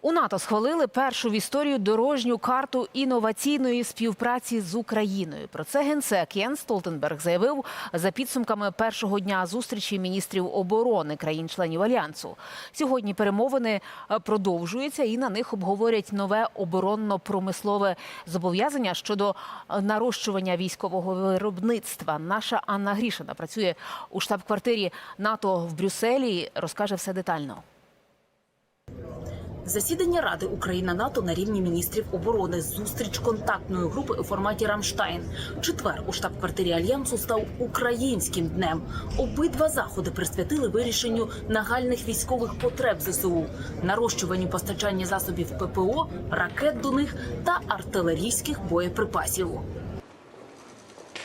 У НАТО схвалили першу в історію дорожню карту інноваційної співпраці з Україною. Про це генсек Єн Столтенберг заявив за підсумками першого дня зустрічі міністрів оборони країн-членів альянсу. Сьогодні перемовини е, продовжуються і на них обговорять нове оборонно-промислове зобов'язання щодо е, нарощування військового виробництва. Наша Анна Грішина працює у штаб-квартирі НАТО в Брюсселі. Розкаже все детально. Засідання Ради Україна НАТО на рівні міністрів оборони. Зустріч контактної групи у форматі Рамштайн. Четвер у штаб-квартирі альянсу став українським днем. Обидва заходи присвятили вирішенню нагальних військових потреб ЗСУ, нарощуванню постачання засобів ППО, ракет до них та артилерійських боєприпасів.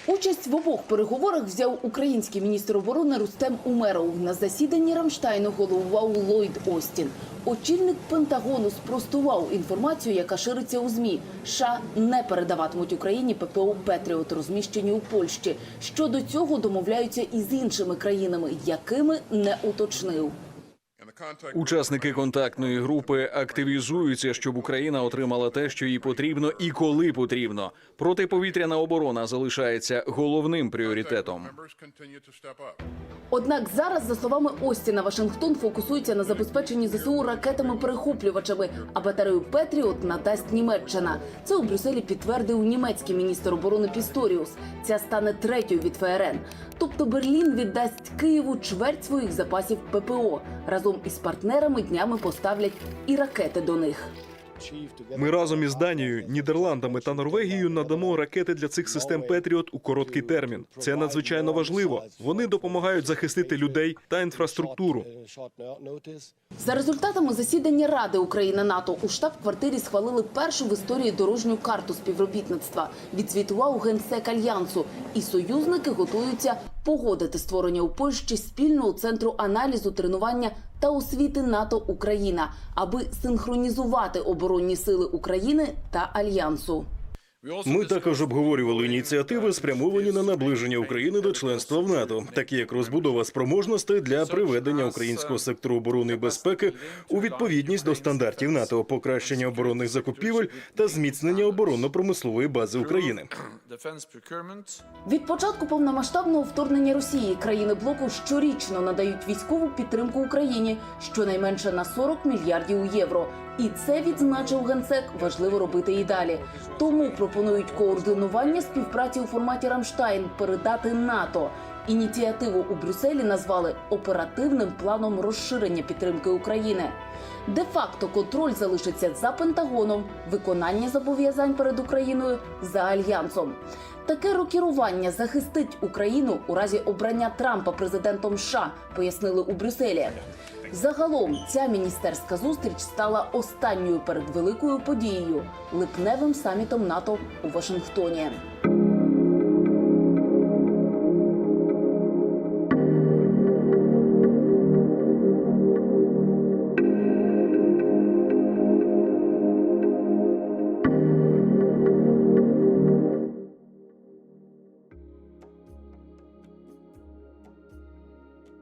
Участь в обох переговорах взяв український міністр оборони Рустем Умеров. На засіданні Рамштайну головував Ллойд Остін. Очільник Пентагону спростував інформацію, яка шириться у змі. США не передаватимуть Україні ППО Петріот, розміщені у Польщі. Щодо цього домовляються і з іншими країнами, якими не уточнив. Учасники контактної групи активізуються, щоб Україна отримала те, що їй потрібно, і коли потрібно. Протиповітряна оборона залишається головним пріоритетом. Однак зараз, за словами Остіна, Вашингтон фокусується на забезпеченні ЗСУ ракетами-перехоплювачами, а батарею Петріот надасть Німеччина. Це у Брюсселі підтвердив німецький міністр оборони Пісторіус. Ця стане третьою від ФРН. Тобто Берлін віддасть Києву чверть своїх запасів ППО. Разом із партнерами днями поставлять і ракети до них. Ми разом із Данією, Нідерландами та Норвегією надамо ракети для цих систем Петріот у короткий термін. Це надзвичайно важливо. Вони допомагають захистити людей та інфраструктуру. За результатами засідання Ради Україна НАТО у штаб-квартирі схвалили першу в історії дорожню карту співробітництва. Відзвітував генсек альянсу, і союзники готуються погодити створення у Польщі спільного центру аналізу, тренування та освіти НАТО Україна, аби синхронізувати оборонні сили України та альянсу. Ми також обговорювали ініціативи, спрямовані на наближення України до членства в НАТО, такі як розбудова спроможностей для приведення українського сектору оборони і безпеки у відповідність до стандартів НАТО, покращення оборонних закупівель та зміцнення оборонно-промислової бази України. Від початку повномасштабного вторгнення Росії країни блоку щорічно надають військову підтримку Україні щонайменше на 40 мільярдів євро. І це відзначив генсек. Важливо робити і далі. Тому пропонують координування співпраці у форматі Рамштайн передати НАТО. Ініціативу у Брюсселі назвали оперативним планом розширення підтримки України. Де-факто контроль залишиться за Пентагоном, виконання зобов'язань перед Україною за альянсом. Таке рокірування захистить Україну у разі обрання Трампа президентом США, пояснили у Брюсселі. Загалом ця міністерська зустріч стала останньою перед великою подією липневим самітом НАТО у Вашингтоні.